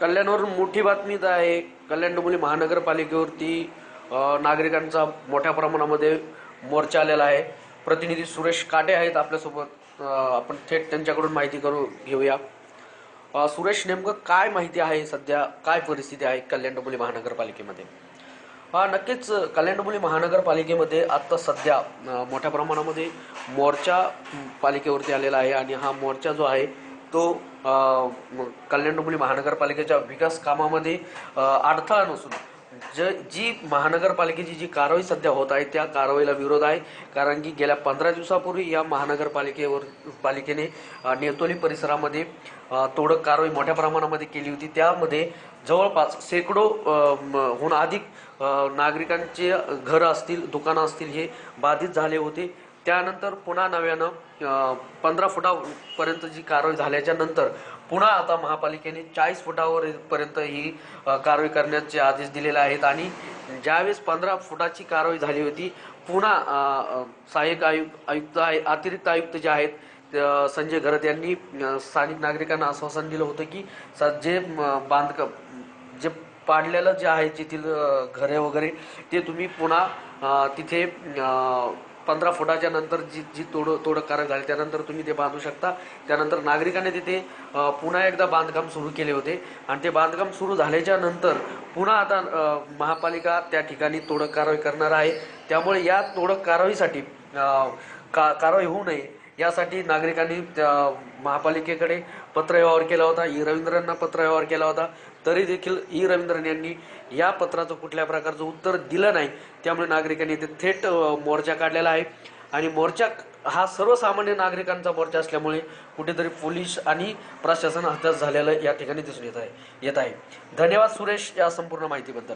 कल्याणवरून मोठी बातमी तर आहे. कल्याण डोंबिवली महानगरपालिकेवरती नागरिकांचा मोठ्या प्रमाणामध्ये मोर्चा आलेला आहे. प्रतिनिधी सुरेश काटे आहेत आपल्यासोबत. आपण थेट त्यांच्याकडून माहिती करू घेऊया. सुरेश नेमकं काय माहिती आहे सध्या? काय परिस्थिती आहे कल्याण डोंबिवली महानगरपालिकेमध्ये? हा नक्कीच कल्याण डोंबिवली महानगरपालिकेमध्ये आत्ता सध्या मोठ्या प्रमाणामध्ये मोर्चा पालिकेवरती आलेला आहे आणि हा मोर्चा जो आहे तो कल्याण डोंबिवली महानगरपालिकेच्या विकास कामामध्ये अडथळा नसून ज जी महानगरपालिकेची जी कारवाई सध्या होत आहे त्या कारवाईला विरोध आहे. कारण की गेल्या पंधरा दिवसापूर्वी या महानगरपालिकेवर पालिकेने नेतोली परिसरामध्ये तोडक कारवाई मोठ्या प्रमाणामध्ये केली होती. त्यामध्ये जवळपास शेकडो हून अधिक नागरिकांचे घरं असतील दुकानं असतील हे बाधित झाले होते. त्यानंतर पुन्हा नव्यानं पंधरा फुटापर्यंत जी कारवाई झाल्याच्यानंतर पुन्हा आता महापालिकेने चाळीस फुटावर पर्यंत ही कारवाई करण्याचे आदेश दिलेले आहेत. आणि ज्यावेळेस पंधरा फुटाची कारवाई झाली होती पुन्हा सहाय्यक आयुक्त आयुक्त आहे अतिरिक्त आयुक्त जे आहेत संजय घरत यांनी स्थानिक नागरिकांना आश्वासन दिलं होतं की स जे बांधकाम जे पाडलेलं जे आहे तेथील घरे वगैरे ते तुम्ही पुन्हा तिथे पंधरा फुटाच्या नंतर जी जी तोड तोड कारवाई झाली त्यानंतर तुम्ही ते बांधू शकता. त्यानंतर नागरिकांनी तिथे पुन्हा एकदा बांधकाम सुरू केले होते. आणि ते बांधकाम सुरू झाल्याच्यानंतर पुन्हा आता महापालिका त्या ठिकाणी तोडक कारवाई करणार आहे. त्यामुळे या तोडक कारवाईसाठी का कारवाई होऊ नये. यासाठी नागरिकांनी त्या महापालिकेकडे पत्रव्यवहार केला होता ई रवींद्रांना पत्रव्यवहार केला होता. तरी देखील ई रवींद्रन यांनी या पत्राचं कुठल्या प्रकारचं उत्तर दिलं नाही. त्यामुळे नागरिकांनी ते थेट मोर्चा काढलेला आहे. आणि मोर्चा हा सर्वसामान्य नागरिकांचा मोर्चा असल्यामुळे कुठेतरी पोलीस आणि प्रशासन हताश झालेलं या ठिकाणी दिसून येत आहे येत आहे. धन्यवाद सुरेश या संपूर्ण माहितीबद्दल.